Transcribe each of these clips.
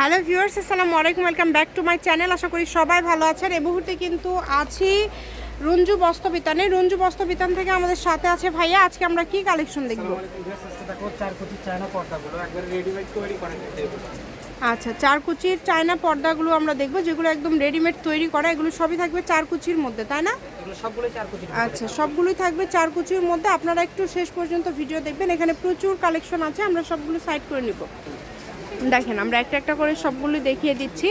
Hello viewers আসসালামু আলাইকুম welcome back to my channel. আশা করি সবাই ভালো আছেন। এই মুহূর্তে কিন্তু আছি রঞ্জু বস্ত্রবিতানে রঞ্জু বস্ত্রবিতান থেকে আমাদের সাথে আছে ভাইয়া। আজকে আমরা কি কালেকশন দেখব? আচ্ছা চার কুচির চায়না পর্দাগুলো। আমরা দেখব যেগুলো একদম রেডিমেড তৈরি করা। এগুলো সবই থাকবে চার কুচির মধ্যে তাই না? আচ্ছা সবগুলোই থাকবে চার কুচির মধ্যে। আপনারা একটু শেষ পর্যন্ত ভিডিও দেখবেন। এখানে প্রচুর কালেকশন আছে আমরা সবগুলো সাইড করে নিব। দেখেন, আমরা একটা একটা করে সবগুলো দেখিয়ে দিচ্ছি।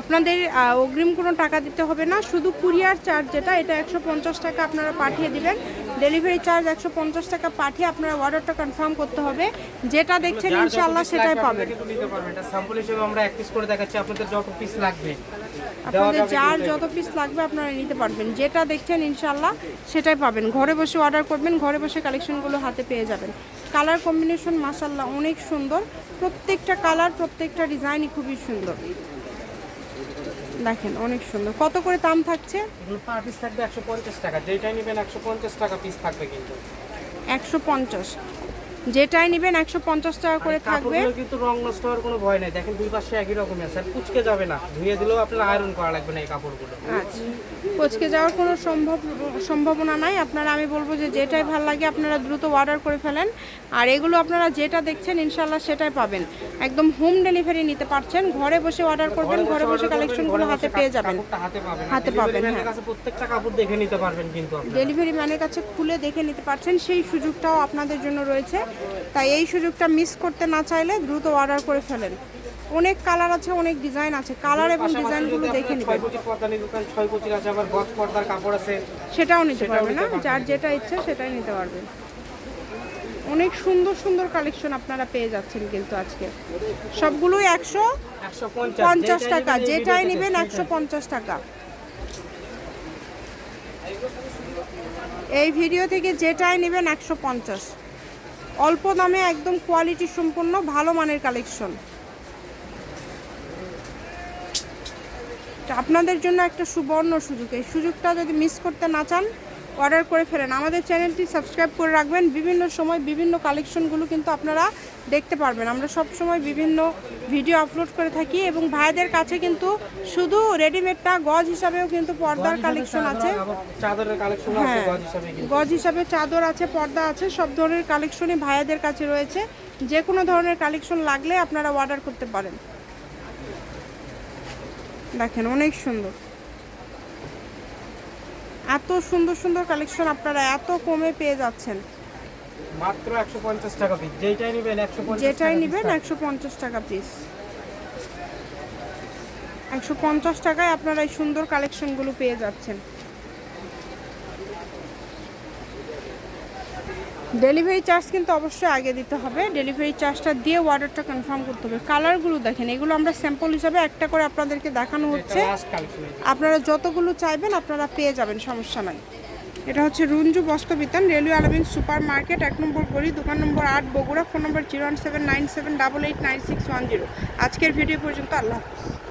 আপনাদের অগ্রিম কোনো টাকা দিতে হবে না, শুধু কুরিয়ার চার্জ যেটা, এটা একশো পঞ্চাশ টাকা আপনারা পাঠিয়ে দিবেন। ডেলিভারি চার্জ একশো পঞ্চাশ টাকা পাঠিয়ে আপনারা অর্ডারটা কনফার্ম করতে হবে। যেটা দেখছেন ইনশাল্লাহ সেটাই পাবেন। আপনাদের যার যত পিস লাগবে আপনারা নিতে পারবেন। যেটা দেখছেন ইনশাল্লাহ সেটাই পাবেন। ঘরে বসে অর্ডার করবেন ঘরে বসে কালেকশনগুলো হাতে পেয়ে যাবেন। কালার কম্বিনেশন মাসাল্লাহ অনেক সুন্দর। প্রত্যেকটা কালার প্রত্যেকটা ডিজাইনই খুবই সুন্দর। দেখেন অনেক সুন্দর। কত করে দাম থাকছে? এগুলো পার পিস থাকবে একশো পঞ্চাশ টাকা। যেটাই নেবেন একশো পঞ্চাশ টাকা পিস থাকবে কিন্তু। একশো পঞ্চাশ। যেটাই নেবেন একশো পঞ্চাশ টাকা করে থাকবে। কিন্তু রং নষ্ট হওয়ার কোনো ভয় নেই। দেখেন দুই পাশে একই রকমই আছে আর কুচকে যাবে না। ধুয়ে দিলেও আপনার আয়রন করা লাগবে না এই কাপড়গুলো। আচ্ছা। কোচকে যাওয়ার কোনো সম্ভব সম্ভাবনা নাই। আপনারা আমি বলব যে যেটাই ভালো লাগে আপনারা দ্রুত অর্ডার করে ফেলেন। আর এগুলো আপনারা যেটা দেখছেন ইনশাল্লাহ সেটাই পাবেন। একদম হোম ডেলিভারি নিতে পারছেন। ঘরে বসে অর্ডার করবেন ঘরে বসে কালেকশনগুলো হাতে পেয়ে যাবেন। হাতে পাবেন। হ্যাঁ। প্রত্যেকটা কাপড় দেখে নিতে পারবেন কিন্তু ডেলিভারি ম্যানের কাছে খুলে দেখে নিতে পারছেন। সেই সুযোগটাও আপনাদের জন্য রয়েছে। তাই এই সুযোগটা মিস করতে না চাইলে দ্রুত অর্ডার করে ফেলেন। অনেক কালার আছে অনেক ডিজাইন আছে। কালার এবং ডিজাইনগুলো দেখে নেবেন। সেটাও নিতে পারবেন না। যার যেটা ইচ্ছা সেটাই নিতে পারবেন। অনেক সুন্দর সুন্দর কালেকশন আপনারা পেয়ে যাচ্ছেন কিন্তু আজকে। সবগুলোই একশো পঞ্চাশ। টাকা যেটাই নেবেন একশো পঞ্চাশ টাকা। এই ভিডিও থেকে যেটাই নেবেন একশো পঞ্চাশ। অল্প দামে একদম কোয়ালিটি সম্পন্ন ভালো মানের কালেকশন আপনাদের জন্য একটা সুবর্ণ সুযোগ। এই সুযোগটা যদি মিস করতে না চান অর্ডার করে ফেলেন। আমাদের চ্যানেলটি সাবস্ক্রাইব করে রাখবেন। বিভিন্ন সময় বিভিন্ন কালেকশনগুলো কিন্তু আপনারা দেখতে পারবেন। আমরা সব সময় বিভিন্ন ভিডিও আপলোড করে থাকি এবং ভাইদের কাছে কিন্তু শুধু রেডিমেডটা গজ হিসাবেও কিন্তু পর্দার কালেকশন আছে। চাদরের কালেকশন হ্যাঁ গজ হিসাবে চাদর আছে পর্দা আছে সব ধরনের কালেকশনই ভাইয়াদের কাছে রয়েছে। যে কোনো ধরনের কালেকশন লাগলে আপনারা অর্ডার করতে পারেন। দেখেন অনেক সুন্দর। এত সুন্দর সুন্দর কালেকশন আপনারা এত কমে পেয়ে যাচ্ছেন। মাত্র একশো পঞ্চাশ টাকা পিস যেটাই নেবেন একশো পঞ্চাশ যেটাই নেবেন একশো পঞ্চাশ টাকা পিস একশো পঞ্চাশ টাকায় আপনারা এই সুন্দর কালেকশনগুলো পেয়ে যাচ্ছেন। ডেলিভারি চার্জ কিন্তু অবশ্যই আগে দিতে হবে। ডেলিভারি চার্জটা দিয়ে অর্ডারটা কনফার্ম করতে হবে। কালারগুলো দেখেন এগুলো আমরা স্যাম্পল হিসাবে একটা করে আপনাদেরকে দেখানো হচ্ছে। আপনারা যতগুলো চাইবেন আপনারা পেয়ে যাবেন সমস্যা নাই। এটা হচ্ছে Runju Bastrabitan railway Alamin super market এক নম্বর গড়ি দোকান নম্বর আট Bogura phone number zero one seven nine seven double eight nine six one zero আজকের ভিডিও পর্যন্ত আল্লাহ হাফিজ।